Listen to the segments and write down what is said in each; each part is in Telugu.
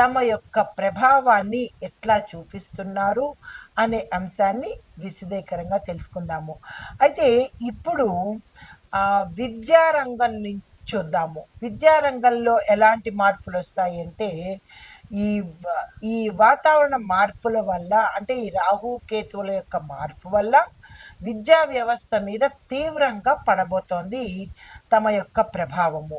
తమ యొక్క ప్రభావాన్ని ఎట్లా చూపిస్తున్నారు అనే అంశాన్ని విశదీకరంగా తెలుసుకుందాము. అయితే ఇప్పుడు విద్యారంగం నుంచి చూద్దాము. విద్యారంగంలో ఎలాంటి మార్పులు వస్తాయి అంటే ఈ ఈ వాతావరణ మార్పుల వల్ల అంటే ఈ రాహు కేతువుల యొక్క మార్పు వల్ల విద్యా వ్యవస్థ మీద తీవ్రంగా పడబోతోంది తమ యొక్క ప్రభావము.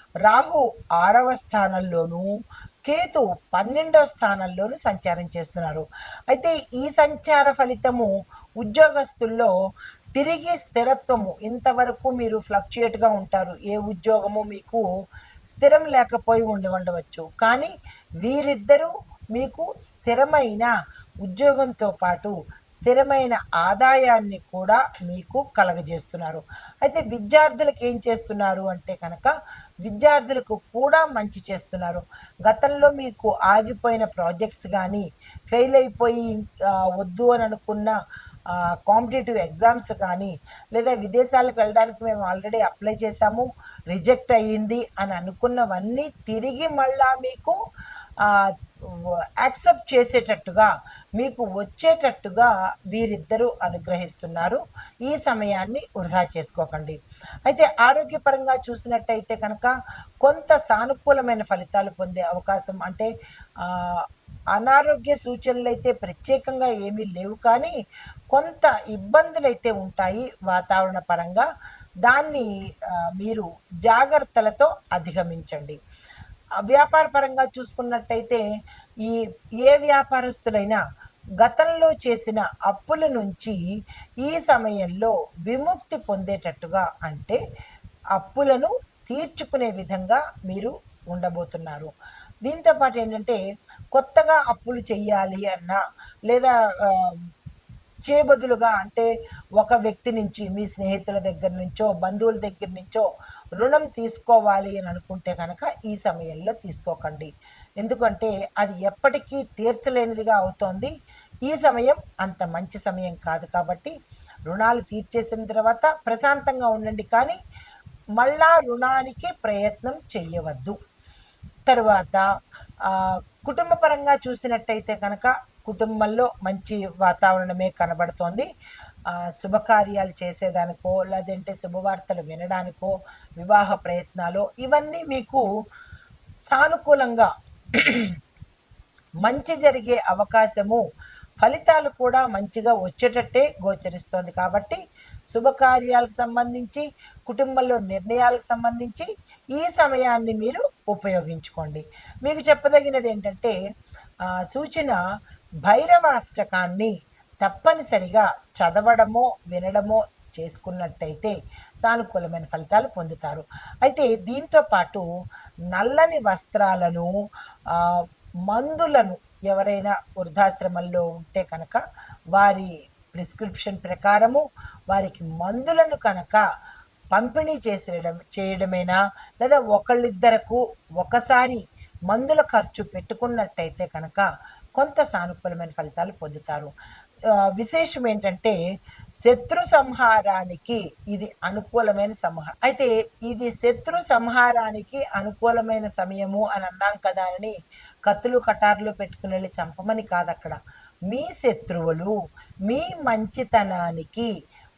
రాహు ఆరవ స్థానంలోను కేతు పన్నెండవ స్థానంలోను సంచారం చేస్తున్నారు. అయితే ఈ సంచార ఫలితము ఉద్యోగస్తుల్లో తిరిగి స్థిరత్వము ఇంతవరకు మీరు ఫ్లక్చుయేట్గా ఉంటారు. ఏ ఉద్యోగము మీకు స్థిరం లేకపోయి ఉండి ఉండవచ్చు. కానీ వీరిద్దరూ మీకు స్థిరమైన ఉద్యోగంతో పాటు స్థిరమైన ఆదాయాన్ని కూడా మీకు కలగజేస్తున్నారు. అయితే విద్యార్థులకు ఏం చేస్తున్నారు అంటే కనుక విద్యార్థులకు కూడా మంచి చేస్తున్నారు. గతంలో మీకు ఆగిపోయిన ప్రాజెక్ట్స్ కానీ ఫెయిల్ అయిపోయి వద్దు అని అనుకున్న కాంపిటేటివ్ ఎగ్జామ్స్ కానీ లేదా విదేశాలకు వెళ్ళడానికి మేము ఆల్రెడీ అప్లై చేశాము రిజెక్ట్ అయ్యింది అని అనుకున్నవన్నీ తిరిగి మళ్ళా మీకు యాక్సెప్ట్ చేసేటట్టుగా మీకు వచ్చేటట్టుగా వీరిద్దరూ అనుగ్రహిస్తున్నారు. ఈ సమయాన్ని వృధా చేసుకోకండి. అయితే ఆరోగ్యపరంగా చూసినట్టయితే కనుక కొంత సానుకూలమైన ఫలితాలు పొందే అవకాశం అంటే అనారోగ్య సూచనలు అయితే ప్రత్యేకంగా ఏమీ లేవు కానీ కొంత ఇబ్బందులు అయితే ఉంటాయి వాతావరణ పరంగా. దాన్ని మీరు జాగ్రత్తలతో అధిగమించండి. వ్యాపార పరంగా చూసుకున్నట్టయితే ఈ ఏ వ్యాపారస్తులైనా గతంలో చేసిన అప్పుల నుంచి ఈ సమయంలో విముక్తి పొందేటట్టుగా అంటే అప్పులను తీర్చుకునే విధంగా మీరు ఉండబోతున్నారు. దీంతో పాటు ఏంటంటే కొత్తగా అప్పులు చేయాలి అన్నా లేదా ఆ, చేయబదులుగా అంటే ఒక వ్యక్తి నుంచి మీ స్నేహితుల దగ్గర నుంచో బంధువుల దగ్గర నుంచో రుణం తీసుకోవాలి అని అనుకుంటే కనుక ఈ సమయంలో తీసుకోకండి. ఎందుకంటే అది ఎప్పటికీ తీర్చలేనిదిగా అవుతోంది. ఈ సమయం అంత మంచి సమయం కాదు కాబట్టి రుణాలు తీర్చేసిన తర్వాత ప్రశాంతంగా ఉండండి కానీ మళ్ళా రుణానికి ప్రయత్నం చేయవద్దు. తర్వాత కుటుంబపరంగా కుటుంబ పరంగా చూసినట్టయితే కనుక కుటుంబంలో మంచి వాతావరణమే కనబడుతోంది. శుభకార్యాలు చేసేదానికో లేదంటే శుభవార్తలు వినడానికో వివాహ ప్రయత్నాలు ఇవన్నీ మీకు సానుకూలంగా మంచి జరిగే అవకాశము ఫలితాలు కూడా మంచిగా వచ్చేటట్టే గోచరిస్తోంది కాబట్టి శుభకార్యాలకు సంబంధించి కుటుంబంలో నిర్ణయాలకు సంబంధించి ఈ సమయాన్ని మీరు ఉపయోగించుకోండి. మీకు చెప్పదగినది ఏంటంటే సూచన భైరవాష్టకాన్ని తప్పనిసరిగా చదవడమో వినడమో చేసుకున్నట్టయితే సానుకూలమైన ఫలితాలు పొందుతారు. అయితే దీంతో పాటు నల్లని వస్త్రాలను మందులను ఎవరైనా వృద్ధాశ్రమంలో ఉంటే కనుక వారి ప్రిస్క్రిప్షన్ ప్రకారము వారికి మందులను కనుక పంపిణీ చేసేయడం చేయడమేనా? లేదా ఒకళ్ళిద్దరకు ఒకసారి మందుల ఖర్చు పెట్టుకున్నట్టయితే కనుక కొంత సానుకూలమైన ఫలితాలు పొందుతారు. విశేషం ఏంటంటే శత్రు సంహారానికి ఇది అనుకూలమైన సంహారం అయితే ఇది శత్రు సంహారానికి అనుకూలమైన సమయము అని అన్నాం కదా అని కత్తులు కటార్లు పెట్టుకుని వెళ్ళి చంపమని కాదు అక్కడ. మీ శత్రువులు మీ మంచితనానికి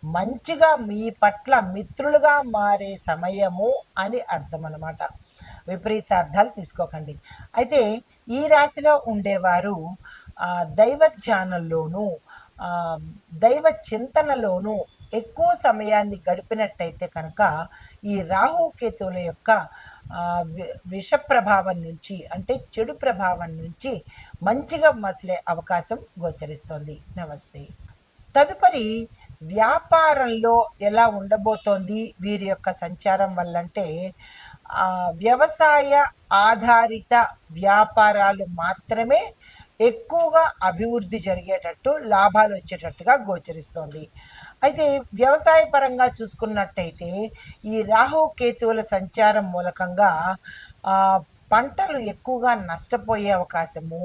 మంచిగా మీ పట్ల మిత్రులుగా మారే సమయము అని అర్థం అన్నమాట విపరీతార్థాలు తీసుకోకండి. అయితే ఈ రాశిలో ఉండేవారు దైవ ధ్యానంలోనూ దైవ చింతనలోనూ ఎక్కువ సమయాన్ని గడిపినట్టయితే కనుక ఈ రాహు కేతువుల యొక్క విష ప్రభావం నుంచి అంటే చెడు ప్రభావం నుంచి మంచిగా మసిలే అవకాశం గోచరిస్తోంది. నమస్తే. తదుపరి వ్యాపారంలో ఎలా ఉండబోతోంది వీరి యొక్క సంచారం వల్లంటే వ్యవసాయ ఆధారిత వ్యాపారాలు మాత్రమే ఎక్కువగా అభివృద్ధి జరిగేటట్టు లాభాలు వచ్చేటట్టుగా గోచరిస్తోంది. అయితే వ్యవసాయ పరంగా చూసుకున్నట్టయితే ఈ రాహు కేతువుల సంచారం మూలకంగా పంటలు ఎక్కువగా నష్టపోయే అవకాశము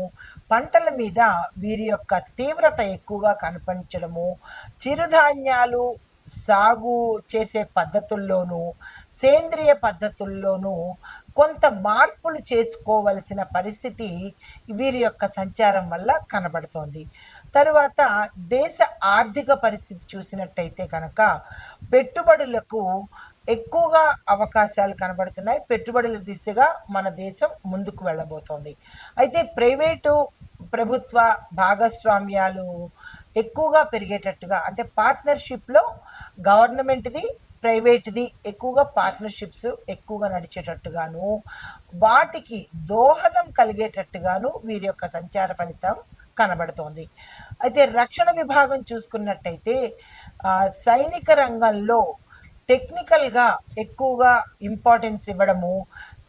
పంటల మీద వీరి యొక్క తీవ్రత ఎక్కువగా కనిపించడము చిరుధాన్యాలు సాగు చేసే పద్ధతుల్లోనూ సేంద్రియ పద్ధతుల్లోనూ కొంత మార్పులు చేసుకోవలసిన పరిస్థితి వీరి యొక్క సంచారం వల్ల కనబడుతోంది. తరువాత దేశ ఆర్థిక పరిస్థితి చూసినట్టయితే కనుక పెట్టుబడులకు ఎక్కువగా అవకాశాలు కనబడుతున్నాయి. పెట్టుబడుల దిశగా మన దేశం ముందుకు వెళ్ళబోతోంది. అయితే ప్రైవేటు ప్రభుత్వ భాగస్వామ్యాలు ఎక్కువగా పెరిగేటట్టుగా అంటే పార్ట్నర్షిప్లో గవర్నమెంట్ది ప్రైవేట్ది ఎక్కువగా పార్ట్నర్షిప్స్ ఎక్కువగా నడిచేటట్టుగాను వాటికి దోహదం కలిగేటట్టుగాను వీరి యొక్క సంచార ఫలితం కనబడుతోంది. అయితే రక్షణ విభాగం చూసుకున్నట్టయితే సైనిక రంగంలో టెక్నికల్గా ఎక్కువగా ఇంపార్టెన్స్ ఇవ్వడము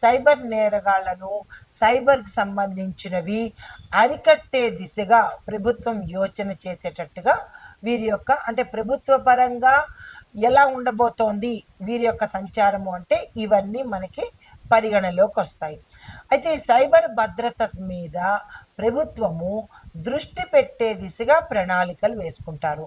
సైబర్ నేరగాళ్ళను సైబర్కి సంబంధించినవి అరికట్టే దిశగా ప్రభుత్వం యోచన చేసేటట్టుగా వీరి యొక్క అంటే ప్రభుత్వ పరంగా ఎలా ఉండబోతోంది వీరి యొక్క సంచారము అంటే ఇవన్నీ మనకి పరిగణలోకి వస్తాయి. అయితే సైబర్ భద్రత మీద ప్రభుత్వము దృష్టి పెట్టే దిశగా ప్రణాళికలు వేసుకుంటారు.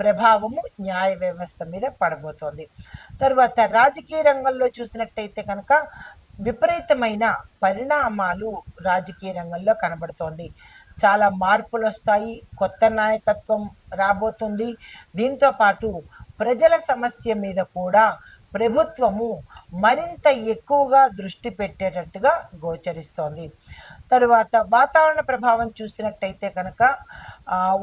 ప్రభావము న్యాయ వ్యవస్థ మీద పడబోతోంది. తర్వాత రాజకీయ రంగంలో చూసినట్టయితే కనుక విపరీతమైన పరిణామాలు రాజకీయ రంగంలో కనబడుతోంది. చాలా మార్పులు వస్తాయి. కొత్త నాయకత్వం రాబోతుంది. దీంతో పాటు ప్రజల సమస్య మీద కూడా ప్రభుత్వము మరింత ఎక్కువగా దృష్టి పెట్టేటట్టుగా గోచరిస్తోంది. తరువాత వాతావరణ ప్రభావం చూసినట్టయితే కనుక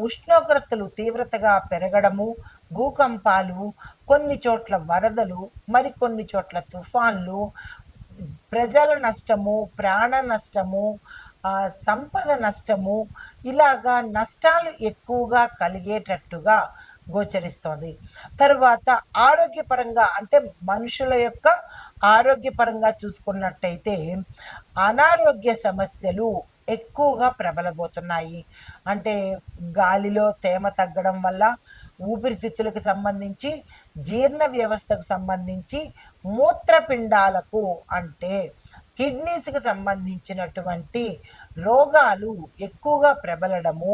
ఉష్ణోగ్రతలు తీవ్రతగా పెరగడము భూకంపాలు కొన్ని చోట్ల వరదలు మరికొన్ని చోట్ల తుఫాన్లు ప్రజల నష్టము ప్రాణ నష్టము సంపద నష్టము ఇలాగా నష్టాలు ఎక్కువగా కలిగేటట్టుగా గోచరిస్తోంది. తర్వాత ఆరోగ్యపరంగా అంటే మనుషుల యొక్క ఆరోగ్యపరంగా చూసుకున్నట్టయితే అనారోగ్య సమస్యలు ఎక్కువగా ప్రబలబోతున్నాయి. అంటే గాలిలో తేమ తగ్గడం వల్ల ఊపిరితిత్తులకు సంబంధించి జీర్ణ వ్యవస్థకు సంబంధించి మూత్రపిండాలకు అంటే కిడ్నీస్కి సంబంధించినటువంటి రోగాలు ఎక్కువగా ప్రబలడము